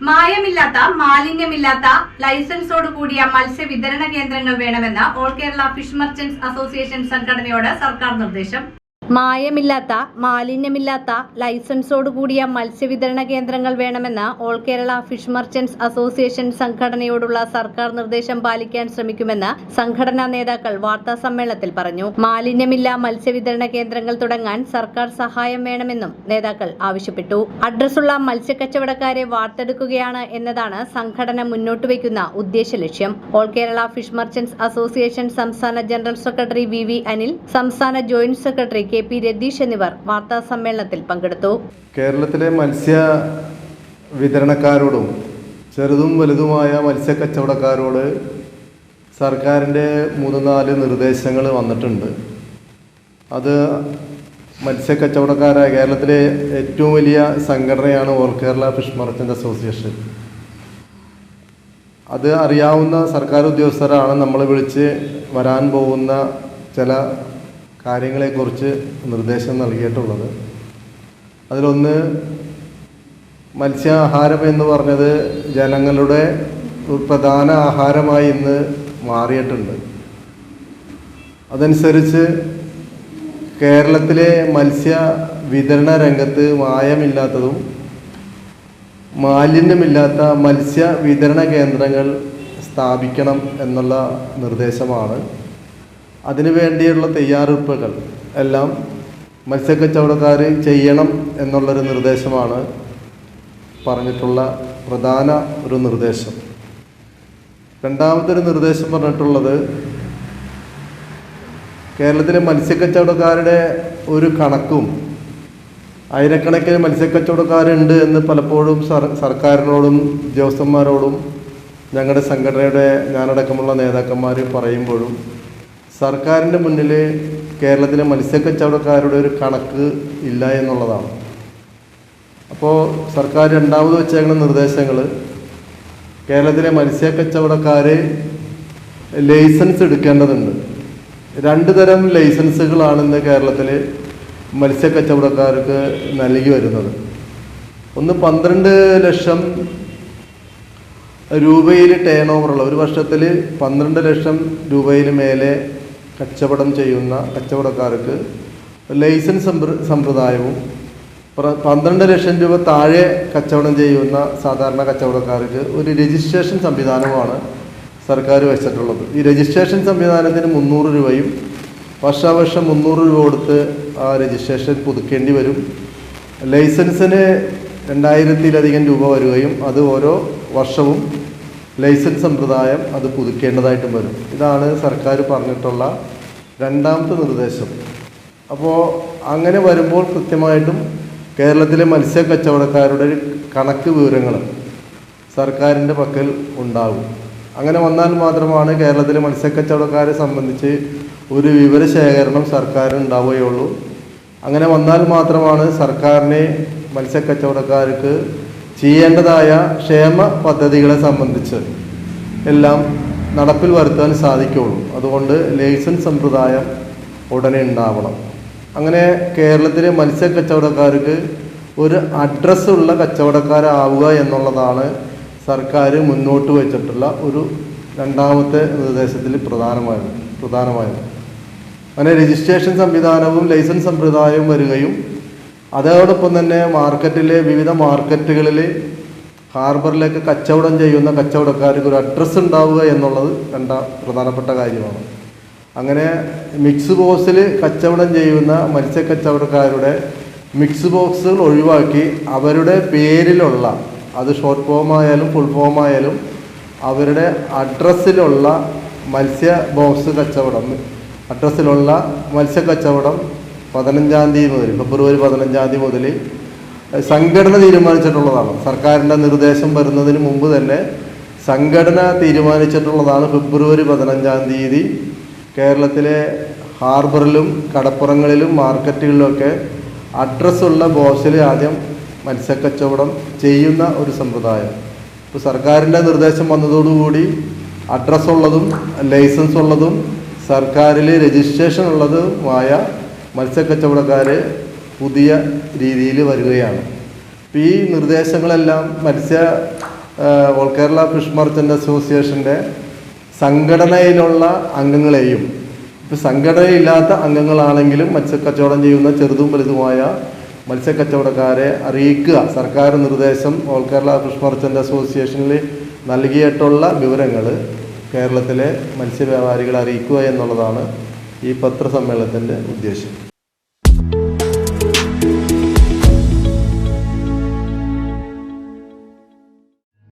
മായമില്ലാത്ത മാലിന്യമില്ലാത്ത ലൈസൻസോട് കൂടിയ മത്സ്യ വിതരണ കേന്ദ്രങ്ങൾ വേണമെന്ന് all Kerala fish merchants association സംഘടനയോട് സർക്കാർ നിർദ്ദേശം. മായമില്ലാത്ത മാലിന്യമില്ലാത്ത ലൈസൻസോട് കൂടിയ മത്സ്യവിതരണ കേന്ദ്രങ്ങൾ വേണമെന്ന് all Kerala fish merchants association സംഘടനയോടുള്ള സർക്കാർ നിർദ്ദേശം പാലിക്കാൻ ശ്രമിക്കുമെന്ന് സംഘടനാ നേതാക്കൾ വാർത്താ സമ്മേളനത്തിൽ പറഞ്ഞു. മാലിന്യമില്ല മത്സ്യവിതരണ കേന്ദ്രങ്ങൾ തുടങ്ങാൻ സർക്കാർ സഹായം വേണമെന്നും നേതാക്കൾ ആവശ്യപ്പെട്ടു. അഡ്രസ്സുള്ള മത്സ്യക്കച്ചവടക്കാരെ വാർത്തെടുക്കുകയാണ് എന്നതാണ് സംഘടന മുന്നോട്ട് വയ്ക്കുന്ന ഉദ്ദേശ ലക്ഷ്യം. All Kerala fish merchants association സംസ്ഥാന general secretary V V Anil സംസ്ഥാന joint secretary K P Ratheesh എന്നിവർ വാർത്താ സമ്മേളനത്തിൽ പങ്കെടുത്തു. കേരളത്തിലെ മത്സ്യ വിതരണക്കാരോടും ചെറുതും വലുതുമായ മത്സ്യ കച്ചവടക്കാരോട് സർക്കാരിന്റെ മൂന്ന് നാല് നിർദ്ദേശങ്ങൾ വന്നിട്ടുണ്ട്. അത് മത്സ്യ കച്ചവടക്കാരായ കേരളത്തിലെ ഏറ്റവും വലിയ സംഘടനയാണ് all Kerala fish merchant association. അത് അറിയാവുന്ന സർക്കാർ ഉദ്യോഗസ്ഥരാണ് നമ്മൾ വിളിച്ച് വരാൻ പോകുന്ന ചില കാര്യങ്ങളെക്കുറിച്ച് നിർദ്ദേശം നൽകിയിട്ടുള്ളത്. അതിലൊന്ന് മത്സ്യാഹാരം എന്ന് പറഞ്ഞത് ജനങ്ങളുടെ പ്രധാന ആഹാരമായി ഇന്ന് മാറിയിട്ടുണ്ട്. അതനുസരിച്ച് കേരളത്തിലെ മത്സ്യ വിതരണ രംഗത്ത് മായമില്ലാത്തതും മാലിന്യമില്ലാത്ത മത്സ്യ വിതരണ കേന്ദ്രങ്ങൾ സ്ഥാപിക്കണം എന്നുള്ള നിർദ്ദേശമാണ്. അതിനു വേണ്ടിയുള്ള തയ്യാറെടുപ്പുകൾ എല്ലാം മത്സ്യക്കച്ചവടക്കാർ ചെയ്യണം എന്നുള്ളൊരു നിർദ്ദേശമാണ് പറഞ്ഞിട്ടുള്ള പ്രധാന ഒരു നിർദ്ദേശം. രണ്ടാമതൊരു നിർദ്ദേശം പറഞ്ഞിട്ടുള്ളത് കേരളത്തിലെ മത്സ്യക്കച്ചവടക്കാരുടെ ഒരു കണക്കും ആയിരക്കണക്കിന് മത്സ്യക്കച്ചവടക്കാരുണ്ട് എന്ന് പലപ്പോഴും സർ സർക്കാരിനോടും ഉദ്യോഗസ്ഥന്മാരോടും ഞങ്ങളുടെ സംഘടനയുടെ ഞാനടക്കമുള്ള നേതാക്കന്മാർ പറയുമ്പോഴും സർക്കാരിന്റെ മുന്നിൽ കേരളത്തിലെ മത്സ്യക്കച്ചവടക്കാരുടെ ഒരു കണക്ക് ഇല്ല എന്നുള്ളതാണ്. അപ്പോൾ സർക്കാർ രണ്ടാമത് വെച്ചേക്കുന്ന നിർദ്ദേശങ്ങൾ കേരളത്തിലെ മത്സ്യക്കച്ചവടക്കാരെ ലൈസൻസ് എടുക്കേണ്ടതുണ്ട്. രണ്ട് തരം ലൈസൻസുകളാണ് ഇന്ന് കേരളത്തിൽ മത്സ്യക്കച്ചവടക്കാർക്ക് നൽകി വരുന്നത്. ഒന്ന് പന്ത്രണ്ട് ലക്ഷം രൂപയിൽ ടേൺ ഓവറുള്ള ഒരു വർഷത്തിൽ പന്ത്രണ്ട് ലക്ഷം രൂപയിൽ മേലെ കച്ചവടം ചെയ്യുന്ന കച്ചവടക്കാർക്ക് ലൈസൻസ് സമ്പ്ര- സമ്പ്രദായവും പന്ത്രണ്ട് ലക്ഷം രൂപ താഴെ കച്ചവടം ചെയ്യുന്ന സാധാരണ കച്ചവടക്കാർക്ക് ഒരു രജിസ്ട്രേഷൻ സംവിധാനമാണ് സർക്കാർ വെച്ചിട്ടുള്ളത്. ഈ രജിസ്ട്രേഷൻ സംവിധാനത്തിന് മുന്നൂറ് രൂപയും വർഷാവർഷം മുന്നൂറ് രൂപ കൊടുത്ത് ആ രജിസ്ട്രേഷൻ പുതുക്കേണ്ടി വരും. ലൈസൻസിന് രണ്ടായിരത്തിലധികം രൂപ വരികയും അത് ഓരോ വർഷവും ലൈസൻസ് സമ്പ്രദായം അത് പുതുക്കേണ്ടതായിട്ടും വരും. ഇതാണ് സർക്കാർ പറഞ്ഞിട്ടുള്ള രണ്ടാമത്തെ നിർദ്ദേശം. അപ്പോൾ അങ്ങനെ വരുമ്പോൾ കൃത്യമായിട്ടും കേരളത്തിലെ മത്സ്യ കച്ചവടക്കാരുടെ കണക്ക് വിവരങ്ങൾ സർക്കാരിന്റെ പക്കൽ ഉണ്ടാകും. അങ്ങനെ വന്നാൽ മാത്രമാണ് കേരളത്തിലെ മത്സ്യ കച്ചവടക്കാരെ സംബന്ധിച്ച് ഒരു വിവരശേഖരണം സർക്കാരിനുണ്ടാവുകയുള്ളൂ. അങ്ങനെ വന്നാൽ മാത്രമാണ് സർക്കാരിനെ മത്സ്യക്കച്ചവടക്കാർക്ക് ചെയ്യേണ്ടതായ ക്ഷേമ പദ്ധതികളെ സംബന്ധിച്ച് എല്ലാം നടപ്പിൽ വരുത്താൻ സാധിക്കുകയുള്ളൂ. അതുകൊണ്ട് ലൈസൻസ് സമ്പ്രദായം ഉടനെ ഉണ്ടാവണം. അങ്ങനെ കേരളത്തിലെ മത്സ്യ കച്ചവടക്കാർക്ക് ഒരു അഡ്രസ്സുള്ള കച്ചവടക്കാരാവുക എന്നുള്ളതാണ് സർക്കാർ മുന്നോട്ട് വെച്ചിട്ടുള്ള ഒരു രണ്ടാമത്തെ നിർദ്ദേശത്തിൽ പ്രധാനമായത് പ്രധാനമായത്. അങ്ങനെ രജിസ്ട്രേഷൻ സംവിധാനവും ലൈസൻസ് സമ്പ്രദായവും വരികയും അതോടൊപ്പം തന്നെ മാർക്കറ്റിലെ വിവിധ മാർക്കറ്റുകളിൽ ഹാർബറിലേക്ക് കച്ചവടം ചെയ്യുന്ന കച്ചവടക്കാർക്ക് ഒരു അഡ്രസ്സ് ഉണ്ടാവുക എന്നുള്ളത് രണ്ടാം പ്രധാനപ്പെട്ട കാര്യമാണ്. അങ്ങനെ മിക്സ് ബോക്സിൽ കച്ചവടം ചെയ്യുന്ന മത്സ്യക്കച്ചവടക്കാരുടെ മിക്സ് ബോക്സുകൾ ഒഴിവാക്കി അവരുടെ പേരിലുള്ള അത് ഷോർട്ട് ഫോം ആയാലും ഫുൾ ഫോം ആയാലും അവരുടെ അഡ്രസ്സിലുള്ള മത്സ്യ ബോക്സ് കച്ചവടം അഡ്രസ്സിലുള്ള മത്സ്യ കച്ചവടം പതിനഞ്ചാം തീയതി മുതൽ ഫെബ്രുവരി പതിനഞ്ചാം തീയതി മുതൽ സംഘടന തീരുമാനിച്ചിട്ടുള്ളതാണ്. സർക്കാരിന്റെ നിർദ്ദേശം വരുന്നതിന് മുമ്പ് തന്നെ സംഘടന തീരുമാനിച്ചിട്ടുള്ളതാണ് ഫെബ്രുവരി പതിനഞ്ചാം തീയതി. കേരളത്തിലെ ഹാർബറിലും കടപ്പുറങ്ങളിലും മാർക്കറ്റുകളിലുമൊക്കെ അഡ്രസ്സുള്ള ബോക്സിൽ ആദ്യം മത്സ്യക്കച്ചവടം ചെയ്യുന്ന ഒരു സമ്പ്രദായം. ഇപ്പോൾ സർക്കാരിന്റെ നിർദ്ദേശം വന്നതോടുകൂടി അഡ്രസ്സുള്ളതും ലൈസൻസ് ഉള്ളതും സർക്കാരിൽ രജിസ്ട്രേഷൻ ഉള്ളതുമായ മത്സ്യക്കച്ചവടക്കാർ പുതിയ രീതിയിൽ വരികയാണ്. അപ്പോൾ ഈ നിർദ്ദേശങ്ങളെല്ലാം മത്സ്യ ഓൾ കേരള ഫിഷ് മർച്ചന്റ് അസോസിയേഷന്റെ സംഘടനയിലുള്ള അംഗങ്ങളെയും ഇപ്പം സംഘടനയില്ലാത്ത അംഗങ്ങളാണെങ്കിലും മത്സ്യക്കച്ചവടം ചെയ്യുന്ന ചെറുതും വലുതുമായ മത്സ്യക്കച്ചവടക്കാരെ അറിയിക്കുക. സർക്കാർ നിർദ്ദേശം ഓൾ കേരള ഫിഷ് മർച്ചന്റ് അസോസിയേഷനിൽ നൽകിയിട്ടുള്ള വിവരങ്ങൾ കേരളത്തിലെ മത്സ്യവ്യാപാരികളെ അറിയിക്കുക എന്നുള്ളതാണ് ഈ പത്രസമ്മേളനത്തിന്റെ ഉദ്ദേശം.